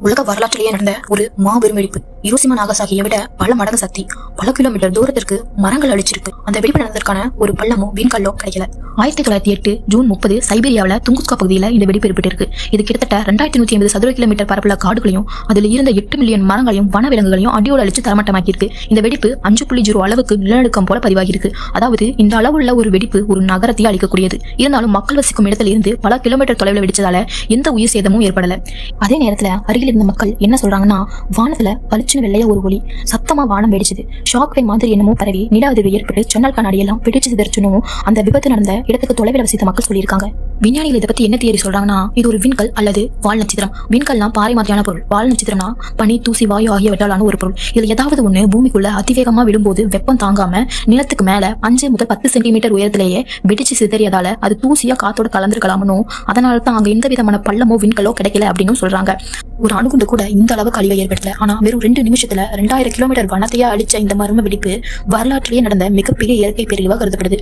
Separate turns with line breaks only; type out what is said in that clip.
உலக வரலாற்றிலேயே நடந்த ஒரு மாபெரும் வெடிப்பு. யூசிமா நாகசாகியை விட பல மடங்கு சக்தி பல கிலோமீட்டர் தூரத்திற்கு மரங்கள் அழிச்சிருக்கு. அந்த வெடிப்பு நடந்ததற்கான ஒரு பள்ளமோ வீண்கல்லோ கிடைக்கல. ஆயிரத்தி தொள்ளாயிரத்தி எட்டு ஜூன் முப்பது சைபீரியாவில் துங்குஸ்கா பகுதியில் இந்த வெடிப்பு ஏற்பட்டிருக்கு. இது கிட்டத்தட்ட ரெண்டாயிரத்தி நூத்தி ஐம்பது சதுர கிலோமீட்டர் பரப்புள்ள காடுகளையும் அதில் இருந்த எட்டு மில்லியன் மரங்களையும் வனவிலங்குகளையும் அடியோடு அழிச்சு தரமட்டமாக்கியிருக்கு இந்த வெடிப்பு அஞ்சு புள்ளி ஜீரோ அளவுக்கு நிலநடுக்கம் போல பதிவாகியிருக்கு. அதாவது இந்த அளவுள்ள ஒரு வெடிப்பு ஒரு நகரத்தையே அழிக்கக்கூடியது. இருந்தாலும் மக்கள் வசிக்கும் இடத்துல இருந்து பல கிலோமீட்டர் தொலைவில் வெடிச்சதால எந்த உயிர் சேதமும் ஏற்படல. அதே நேரத்துல அருகில் இருந்த மக்கள் என்ன சொல்றாங்கன்னா வானத்துல பளிச்சுன்னு வெள்ளைய ஒரு ஒளி. சத்தமா வானம் வெடிச்சது. ஷாக் மாதிரி என்னமோ பரவி நில அதிர்வு ஏற்பட்டு ஜன்னல் கண்ணாடி எல்லாம் பிடிச்சு சிதறச்சுனும் அந்த விபத்து நடந்த இடத்துக்கு தொலைவில் வசித்த மக்கள் சொல்லியிருக்காங்க. விஞ்ஞானிகள் இதை பத்தி என்ன தியரி சொல்றாங்கன்னா இது ஒரு விண்கல் அல்லது வால் நட்சத்திரம். விண்கல்னா பாறை மாதிரியான பொருள். வால் நட்சத்திரம்னா பனி தூசி வாயு ஆகியவற்றாலான ஒரு பொருள். இதுல ஏதாவது ஒண்ணு பூமிக்குள்ள அதிவேகமா விழும்போது வெப்பம் தாங்காம நிலத்துக்கு மேல அஞ்சு முதல் பத்து சென்டிமீட்டர் உயரத்திலேயே வெடிச்சு சிதறியதால அது தூசியா காத்தோட கலந்துருக்கலாமனும் அதனால தான் அங்க எந்த விதமான பள்ளமோ விண்கலோ கிடைக்கல அப்படின்னு சொல்றாங்க. ஒரு அணுகுண்டு கூட இந்த அளவுக்கு அழிவை ஏற்படுத்தல. ஆனா வெறும் ரெண்டு நிமிஷத்துல ரெண்டாயிரம் கிலோமீட்டர் வனத்தையே அழிச்ச இந்த மர்ம வெடிப்பு வரலாற்றிலேயே நடந்த மிகப்பெரிய இயற்கை பேரழிவாக கருதப்படுது.